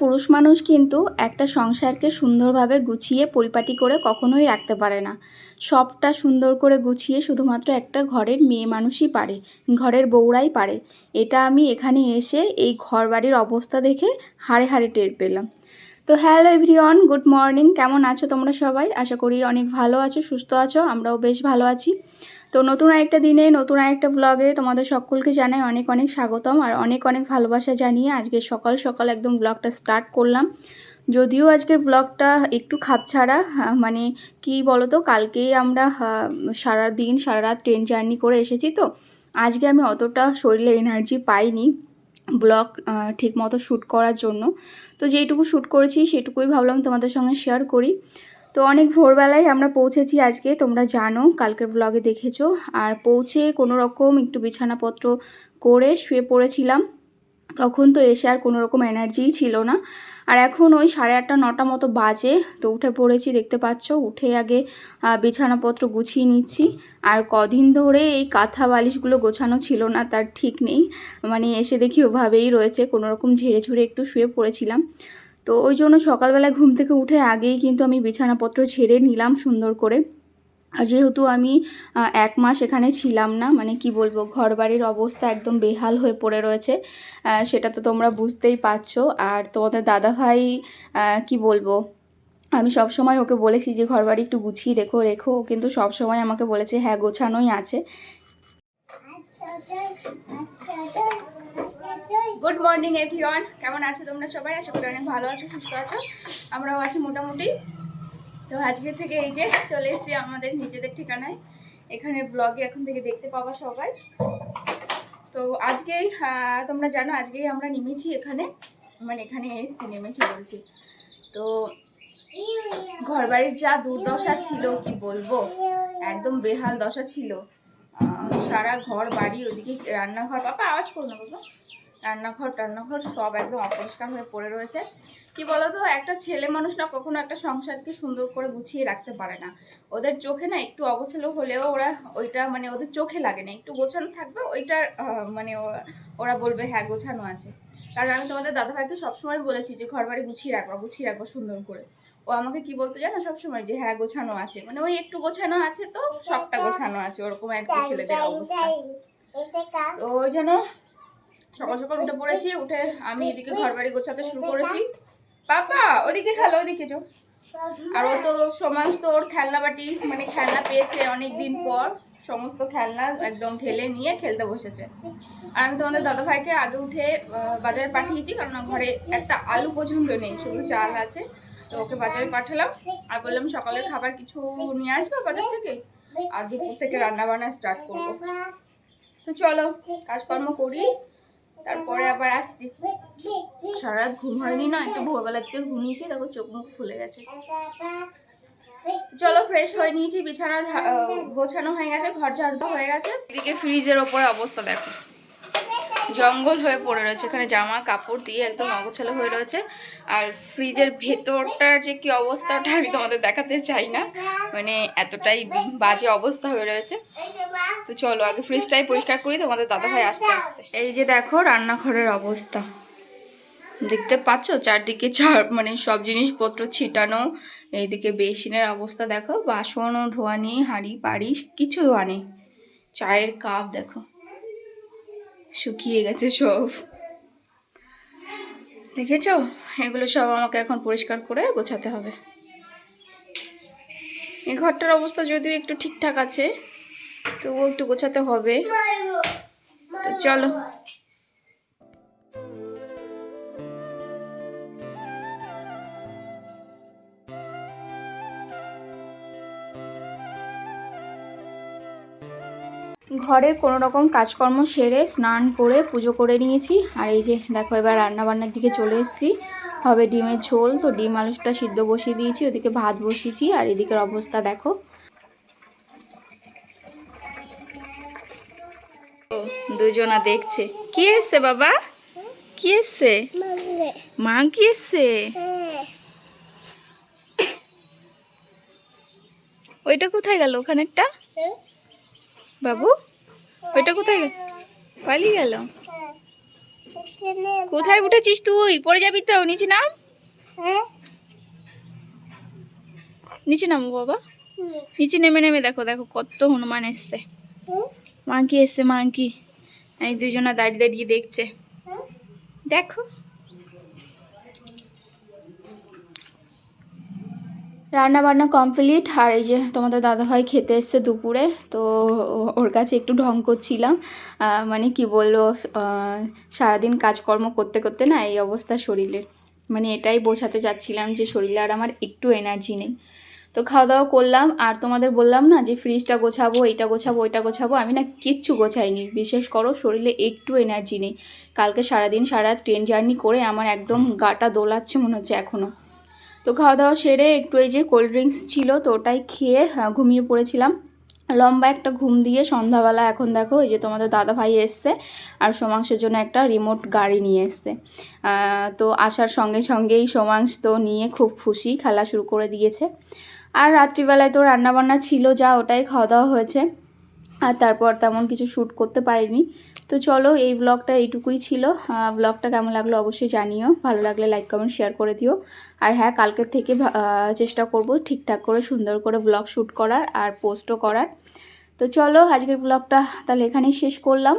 পুরুষ মানুষ কিন্তু একটা সংসারকে সুন্দরভাবে গুছিয়ে পরিপাটি করে কখনোই রাখতে পারে না। সবটা সুন্দর করে গুছিয়ে শুধুমাত্র একটা ঘরের মেয়ে মানুষই পারে, ঘরের বউরাই পারে। এটা আমি এখানে এসে এই ঘর বাড়ির অবস্থা দেখে হাড়ে হাড়ে টের পেলাম। তো হ্যালো এভরিওয়ান, গুড মর্নিং। কেমন আছো তোমরা সবাই? আশা করি অনেক ভালো আছো, সুস্থ আছো, আমরাও বেশ ভালো আছি। তো নতুন আরেকটা দিনে নতুন আরেকটা ব্লগে তোমাদের সকলকে জানাই অনেক অনেক স্বাগতম আর অনেক অনেক ভালোবাসা জানিয়ে আজকে সকাল সকাল একদম ব্লগটা স্টার্ট করলাম। যদিও আজকের ব্লগটা একটু খাপছাড়া আহ, মানে কি বলতো কালকেই আমরা সারা দিন সারা রাত ট্রেন জার্নি করে এসেছি তো। আজকে আমি অতটা শরীরে এনার্জি পাইনি ব্লগ ঠিক মতো শ্যুট করার জন্য। তো যেইটুকু শ্যুট করেছি সেটুকুই ভাবলাম তোমাদের সঙ্গে শেয়ার করি। তো অনেক ভোরবেলায় আমরা পৌঁছেছি আজকে, তোমরা জানো, কালকের ব্লগে দেখেছ। আর পৌঁছে কোনো রকম একটু বিছানাপত্র করে শুয়ে পড়েছিলাম। তখন তো এসে আর কোনো রকম এনার্জিই ছিল না। আর এখন ওই সাড়ে আটটা, নটা মতো বাজে, তো উঠে পড়েছি, দেখতে পাচ্ছ। উঠে আগে বিছানাপত্র গুছিয়ে নিচ্ছি। আর কদিন ধরে এই কাঁথা বালিশগুলো গোছানো ছিল না, তার ঠিক নেই। মানে এসে দেখি ওভাবেই রয়েছে কোনো রকম ঝেড়ে ঝুড়ে একটু শুয়ে পড়েছিলাম। তো ওই জন্য সকালবেলা ঘুম থেকে উঠে আগেই কিন্তু আমি বিছানাপত্র ছেড়ে নিলাম সুন্দর করে। আর যেহেতু আমি এক মাস এখানে ছিলাম না মানে কি বলব ঘর বাড়ির অবস্থা একদম বেহাল হয়ে পড়ে রয়েছে সেটা তো তোমরা বুঝতেই পারছ। আর তোমাদের দাদাভাই কি বলব, আমি সব সময় ওকে বলেছি যে ঘর বাড়ি একটু গুছিয়ে রেখো রেখো। ও কিন্তু সব সময় আমাকে বলেছে হ্যাঁ গোছানোই আছে। গুড মর্নিং এভরিওয়ান কেমন আছো তোমরা সবাই? আশা করি অনেক ভালো আছো, সুস্থ আছো। আমরাও আছি মোটামুটি। তো আজকে থেকে এই যে চলে এসেছি আমাদের নিজেদের ঠিকানায়। এখানে ব্লগে এখন থেকে দেখতে পাবা সবাই। তো আজকেই তোমরা জানো, আজকেই আমরা নেমেছি এখানে। মানে এখানে এসেছি, নেমেছি বলছি। তো ঘর বাড়ির যা দুর্দশা ছিল, কি বলব? একদম বেহাল দশা ছিল। সারা ঘর বাড়ি ওদিকে রান্নাঘর। বাবা, আওয়াজ করো না, বাবা। রান্নাঘর টান্নাঘর সব একদম অপরিষ্কার হয়ে পড়ে রয়েছে কি বলতো একটা ছেলে মানুষ না কখনো একটা সংসারকে সুন্দর করে গুছিয়ে রাখতে পারে না ওদের চোখে না একটু অগোছালো হলেও ওরা ওইটা মানে ওদের চোখে লাগে না একটু গোছানো থাকবে ওইটার মানে ওরা- বলবে হ্যাঁ গোছানো আছে কারণ আমি তোমাদের দাদাভাইকে সবসময় বলেছি যে ঘর বাড়ি গুছিয়ে রাখবা গুছিয়ে রাখবা সুন্দর করে ও আমাকে কি বলতো জানো সবসময় যে হ্যাঁ গোছানো আছে মানে ওই একটু গোছানো আছে তো সবটা গোছানো আছে ওরকম একটা ছেলেদের অবস্থা তো ওই জন্য সকাল সকাল উঠে পড়েছি, উঠে আমি এদিকে ঘর বাড়ি গোছাতে শুরু করেছি। পাপা, ওদিকে খেলো, ওদিকে চো আর ও তো সমস্ত ওর খেলনা বাটি মানে খেলনা পেয়েছে অনেক দিন পর। সমস্ত খেলনা একদম ঢেলে নিয়ে খেলতে বসেছে। আর আমি তোমাদের দাদা ভাইকে আগে উঠে বাজারে পাঠিয়েছি, কারণ ঘরে একটা আলু পছন্দ নেই, শুধু চাল আছে। তো ওকে বাজারে পাঠালাম। আর বললাম, সকালের খাবার কিছু নিয়ে আসবে বাজার থেকে? আর দুপুর থেকে রান্না বান্না স্টার্ট করব। তো চলো, কাজকর্ম করি। তারপরে আবার আসছি। সারারাত ঘুম হয়নি না, একটু ভোরবেলা থেকে ঘুমিয়েছি তারপর চোখ মুখ ফুলে গেছে। চলো ফ্রেশ হয়ে নিয়েছি, বিছানা গোছানো হয়ে গেছে, ঘর ঝাড়ু হয়ে গেছে। এদিকে ফ্রিজের ওপরে অবস্থা দেখো। জঙ্গল হয়ে পড়ে রয়েছে। এখানে জামা, কাপড় দিয়ে একদম অগোছালো হয়ে রয়েছে। আর ফ্রিজের ভেতরটার যে কি অবস্থা, ওটা আমি তোমাদের দেখাতে চাই না। মানে এতটাই বাজে অবস্থা হয়ে রয়েছে। তো চলো, আগে ফ্রিজটাই পরিষ্কার করি, তোমাদের দাদা ভাই আসতে আসতে। এই যে দেখো, রান্নাঘরের অবস্থা। দেখতে পাচ্ছ? চারদিকে চার মানে সব জিনিসপত্র ছিটানো। এইদিকে বেসিনের অবস্থা, দেখো। বাসনও, ধোয়া নেই, হাঁড়ি পাড়ি কিছু ধোয়া নেই। চায়ের কাপ, দেখো। শুকিয়ে গেছে সব। দেখেছ? এগুলো সব আমাকে এখন পরিষ্কার করে গোছাতে হবে। এই ঘরটার অবস্থা যদিও একটু ঠিকঠাক আছে, তবুও একটু গোছাতে হবে। তো চলো। ঘরের কোনো রকম কাজকর্ম সেরে স্নান করে পুজো করে নিয়েছি। আর এই যে দেখো, এবার রান্না বান্নার দিকে চলে এসেছি। হবে ডিমের ঝোল, তো ডিম আলুটা সিদ্ধ বসিয়ে দিয়েছি, ওদিকে ভাত বসিয়েছি, আর এদিকের অবস্থা দেখো। দুজনা দেখছে। কি এসছে বাবা? কি এসছে? মা কি এসছে? ওইটা কোথায় গেল ওখানেরটা? বাবু ওইটা কোথায় গেল? পালিয়ে গেল? কোথায় উঠেছিস তুই? পড়ে যাবি তো নিচে নাম? নিচে নামো বাবা। নিচে নেমে নেমে দেখো দেখো কত হনুমান এসছে। মাঙ্কি এসছে মাঙ্কি। এই দুজনা দাঁড়িয়ে দাঁড়িয়ে দেখছে। দেখো। রান্না বান্না কমপ্লিট। আর এই যে তোমাদের দাদাভাই খেতে এসছে দুপুরে, তো ওর কাছে একটু ঢং করছিলাম। মানে কি বলল সারাদিন কাজকর্ম করতে করতে না এই অবস্থা শরীরের মানে এটাই বোঝাতে চাচ্ছিলাম যে শরীরে আর আমার একটু এনার্জি নেই। তো খাওয়া দাওয়া করলাম, আর তোমাদের বললাম না যে ফ্রিজটা গোছাবো এটা গোছাবো, ওইটা গোছাবো। আমি না কিচ্ছু গোছাইনি। বিশেষ করো, শরীরে একটু এনার্জি নেই। কালকে সারাদিন সারা ট্রেন জার্নি করে আমার একদম গাটা দোলাচ্ছে মনে হচ্ছে এখনও তো খাওয়া দাওয়া সেরে একটু এই যে কোল্ড ড্রিঙ্কস ছিল তো ওটাই খেয়ে ঘুমিয়ে পড়েছিলাম। লম্বা একটা ঘুম দিয়ে সন্ধ্যাবেলা এখন দেখো এই যে তোমাদের দাদা ভাই এসছে আর সোমাংসের জন্য একটা রিমোট গাড়ি নিয়ে এসছে। তো আসার সঙ্গে সঙ্গেই সোমাংশ তো নিয়ে খুব খুশি, খেলা শুরু করে দিয়েছে। আর রাত্রিবেলায় তো রান্নাবান্না ছিল যা, ওটাই খাওয়া দাওয়া হয়েছে। আর তারপর তেমন কিছু শ্যুট করতে পারিনি। তো চলো, এই ব্লগটা এইটুকুই ছিল। ব্লগটা কেমন লাগল অবশ্যই জানিও। ভালো লাগলে লাইক কমেন্ট শেয়ার করে দিও। আর হ্যাঁ কালকের থেকে চেষ্টা করব ঠিকঠাক করে, সুন্দর করে ব্লগ শ্যুট করার আর পোস্টও করার। তো চলো, আজকের ব্লগটা তাহলে এখানেই শেষ করলাম।